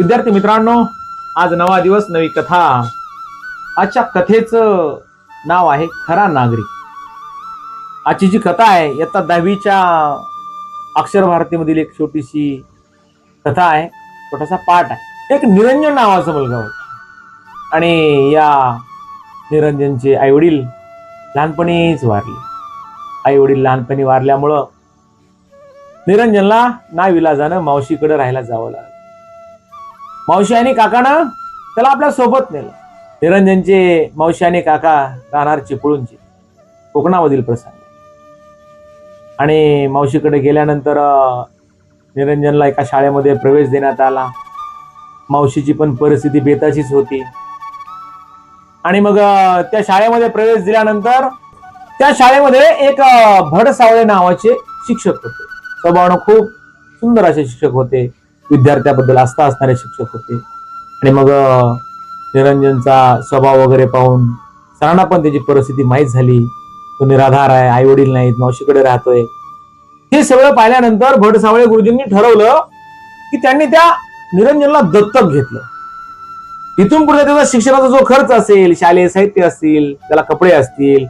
विद्यार्थी मित्रांनो आज नवा दिवस नवी कथा. आजच्या कथेचं नाव आहे खरा नागरिक. आजची जी कथा आहे इयत्ता दहावीच्या अक्षर भारतीमधील एक छोटीशी कथा आहे छोटासा पाठ आहे. एक निरंजन नावाचा मुलगा होता. आणि या निरंजनचे आईवडील लहानपणीच वारले. आईवडील लहानपणी वारल्यामुळं निरंजनला नाविलाजानं मावशीकडे राहायला जावं लागलं. मावशी आणि काकानं त्याला आपल्यासोबत नेलं. निरंजनचे मावशी आणि काका राहणार चिपळूणचे. कोकणामधील प्रसंग आणि मावशीकडे गेल्यानंतर निरंजनला एका शाळेमध्ये प्रवेश देण्यात आला. मावशीची पण परिस्थिती बेताचीच होती. आणि मग त्या शाळेमध्ये प्रवेश दिल्यानंतर त्या शाळेमध्ये एक भडसावळे नावाचे शिक्षक होते. स्वभावानं खूप सुंदर असे शिक्षक होते. विद्यार्थ्याबद्दल आस्था असणारे शिक्षक होते. आणि मग निरंजनचा स्वभाव वगैरे पाहून सरांना पण त्याची परिस्थिती माहीत झाली. तो निराधार आहे आई वडील नाहीत मावशीकडे राहतोय. हे सगळं पाहिल्यानंतर भटसावळे गुरुजींनी ठरवलं की त्यांनी त्या निरंजनला दत्तक घेतलं. तिथून पुढे त्याचा शिक्षणाचा जो खर्च असेल शालेय साहित्य असतील त्याला कपडे असतील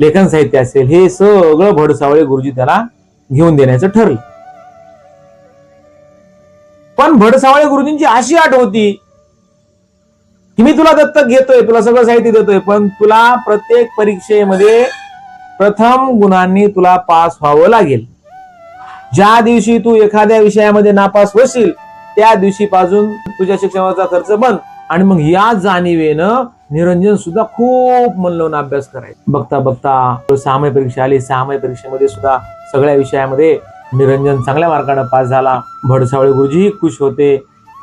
लेखन साहित्य असेल हे सगळं भडसावळे गुरुजी त्याला घेऊन देण्याचं ठरलं. पण भडसावळे गुरुजींची अशी आठ होती की मी तुला दत्तक घेतोय तुला सगळं साहित्य देतोय पण तुला प्रत्येक परीक्षेमध्ये प्रथम गुणांनी तुला पास व्हावं लागेल. ज्या दिवशी तू एखाद्या विषयामध्ये नापास होशील त्या दिवशी पासून तुझ्या शिक्षणाचा खर्च बंद. आणि मग या जाणीवेनं निरंजन सुद्धा खूप मन लावून अभ्यास करायचा. बघता बघता सहामाही परीक्षा आली सहामाही परीक्षेमध्ये सुद्धा सगळ्या विषयामध्ये निरंजन चांगल्या मार्गाने पास झाला. भडसावळे गुरुजीही खुश होते.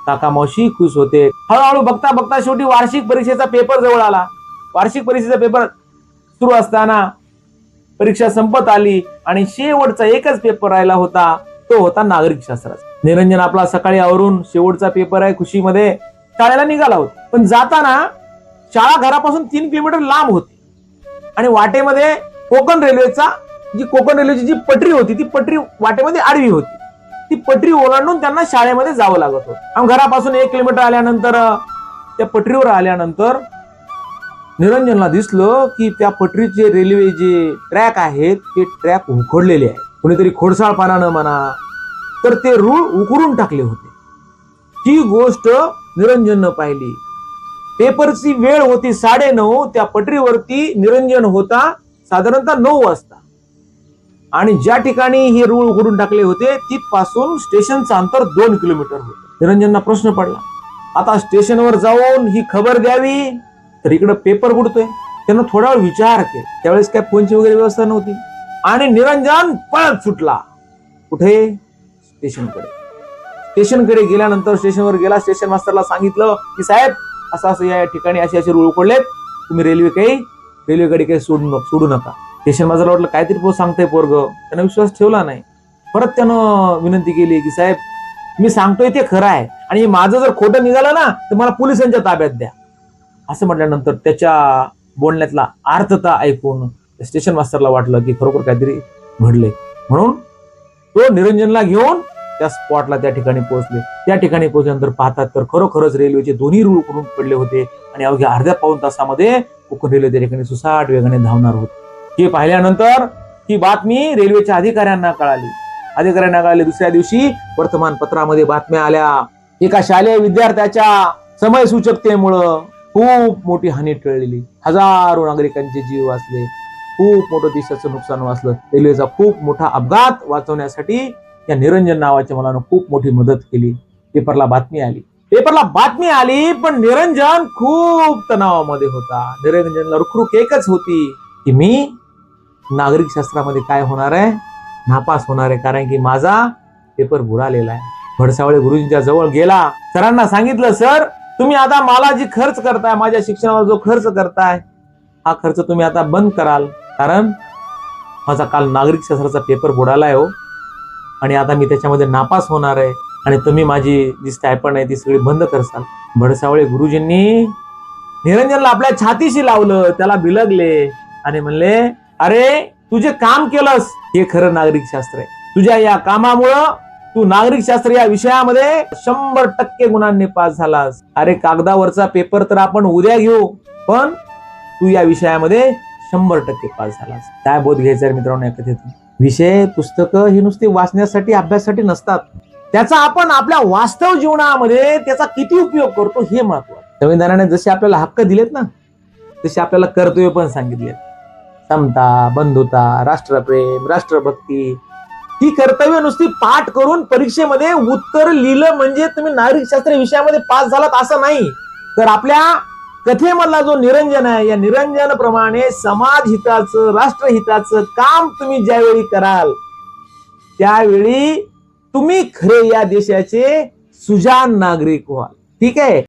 काका मावशी खुश होते. हळूहळू बघता बघता शेवटी वार्षिक परीक्षेचा पेपर जवळ आला. वार्षिक परीक्षेचा पेपर सुरू असताना परीक्षा संपत आली आणि शेवटचा एकच पेपर राहिला होता. तो होता नागरिक शास्त्राचा. निरंजन आपला सकाळी आवरून शेवटचा पेपर आहे खुशीमध्ये. शाळेला निघाला होता. पण जाताना शाळा घरापासून तीन किलोमीटर लांब होती. आणि वाटेमध्ये कोकण रेल्वेचा जी कोकण रेल्वेची जी पटरी होती ती पटरी वाटेमध्ये आडवी होती. ती पटरी ओलांडून त्यांना शाळेमध्ये जावं लागत होतं. आणि घरापासून एक किलोमीटर आल्यानंतर त्या पटरीवर आल्यानंतर निरंजनला दिसलं की त्या पटरीचे रेल्वे जे ट्रॅक आहेत ते ट्रॅक उखडलेले आहेत. कुणीतरी खोडसाळपणानं म्हणा तर ते रूळ उकरून टाकले होते. ती गोष्ट निरंजननं पाहिली. पेपरची वेळ होती साडे नऊ त्या पटरीवरती निरंजन होता साधारणतः नऊ वाजता. आणि ज्या ठिकाणी हे रूळ उघडून टाकले होते तिथपासून स्टेशनचं अंतर दोन किलोमीटर होतं. निरंजनना प्रश्न पडला आता स्टेशनवर जाऊन ही खबर द्यावी? तर इकडं पेपर उडतोय त्यानं थोडा वेळ विचार केला. त्यावेळेस काय फोनची वगैरे व्यवस्था नव्हती. आणि निरंजन पळत सुटला. कुठे? स्टेशनकडे. स्टेशनकडे गेल्यानंतर स्टेशनवर गेला. स्टेशन मास्टरला सांगितलं की साहेब असं असं या ठिकाणी असे असे रूळ उकडलेत तुम्ही रेल्वे काही रेल्वेकडे काही सोडू नका सोडू नका. स्टेशन माझं वाटलं काहीतरी पो सांगतंय पोरग. त्यानं विश्वास ठेवला नाही. परत त्यानं विनंती केली की साहेब मी सांगतोय ते खरं आहे. आणि माझं जर खोटं निघालं ना तर मला पोलिसांच्या ताब्यात द्या. असं म्हटल्यानंतर त्याच्या बोलण्यातला आर्थता ऐकून स्टेशन मास्टरला वाटलं की खरोखर काहीतरी घडले म्हणून तो निरंजनला घेऊन त्या स्पॉटला त्या ठिकाणी पोहोचले. त्या ठिकाणी पोहोचल्यानंतर पाहतात तर खरोखरच रेल्वेचे दोन्ही रूळ करून पडले होते आणि अवघ्या अर्ध्या पाऊन तासामध्ये कोकण रेल्वे त्या ठिकाणी सुसाट वेगाने धावणार होते. हे पाहिल्यानंतर ही बातमी रेल्वेच्या अधिकाऱ्यांना कळाली. अधिकाऱ्यांना कळाली दुसऱ्या दिवशी वर्तमानपत्रामध्ये बातम्या आल्या. एका शालेय विद्यार्थ्याच्या समय सूचकतेमुळं खूप मोठी हानी टळलेली. हजारो नागरिकांचे जीव वाचले. खूप मोठं देशाचं नुकसान वाचलं. रेल्वेचा खूप मोठा अपघात वाचवण्यासाठी या निरंजन नावाच्या मुलानं खूप मोठी मदत केली. पेपरला बातमी आली. पेपरला बातमी आली पण निरंजन खूप तणावामध्ये होता. निरंजनला रुखरुख एकच होती की मी नागरिक शास्त्रामध्ये काय होणार आहे? नापास होणार आहे. कारण की माझा पेपर बुडालेला आहे. भडसावळे गुरुजींच्या जवळ गेला. सरांना सांगितलं सर तुम्ही आता मला जी खर्च करताय माझ्या शिक्षणावर जो खर्च करताय हा खर्च तुम्ही आता बंद कराल. कारण माझा काल नागरिक शास्त्राचा पेपर बुडालाय हो. आणि आता मी त्याच्यामध्ये नापास होणार आहे. आणि तुम्ही माझी जी स्टायपण आहे ती सगळी बंद करसाल. भडसावळे गुरुजींनी निरंजनला आपल्या छातीशी लावलं. त्याला बिलगले आणि म्हणले अरे तुझे काम केलंस हे खरं नागरिक शास्त्र आहे. तुझ्या या कामामुळं तू नागरिक शास्त्र या विषयामध्ये शंभर टक्के गुणांनी पास झालास. अरे कागदावरचा पेपर तर आपण उद्या घेऊ पण तू या विषयामध्ये शंभर टक्के पास झालास. काय बोध घ्यायचा मित्रांनो या कथेतून? विषय पुस्तकं ही नुसती वाचण्यासाठी अभ्यासासाठी नसतात. त्याचा आपण आपल्या वास्तव जीवनामध्ये त्याचा किती उपयोग करतो हे महत्वाचं संविधानाने जसे आपल्याला हक्क दिलेत ना तसे आपल्याला कर्तव्य पण सांगितले समता बंधुता राष्ट्रप्रेम राष्ट्रभक्ती. ही कर्तव्य नुसती पाठ करून परीक्षेमध्ये उत्तर लिहिलं म्हणजे तुम्ही नागरिकशास्त्र विषयामध्ये पास झालात असं नाही. तर आपल्या कथेमधला जो निरंजन आहे या निरंजनप्रमाणे समाज हिताचं राष्ट्रहिताचं काम तुम्ही ज्यावेळी कराल त्यावेळी तुम्ही खरे या देशाचे सुजान नागरिक व्हाल. ठीक आहे?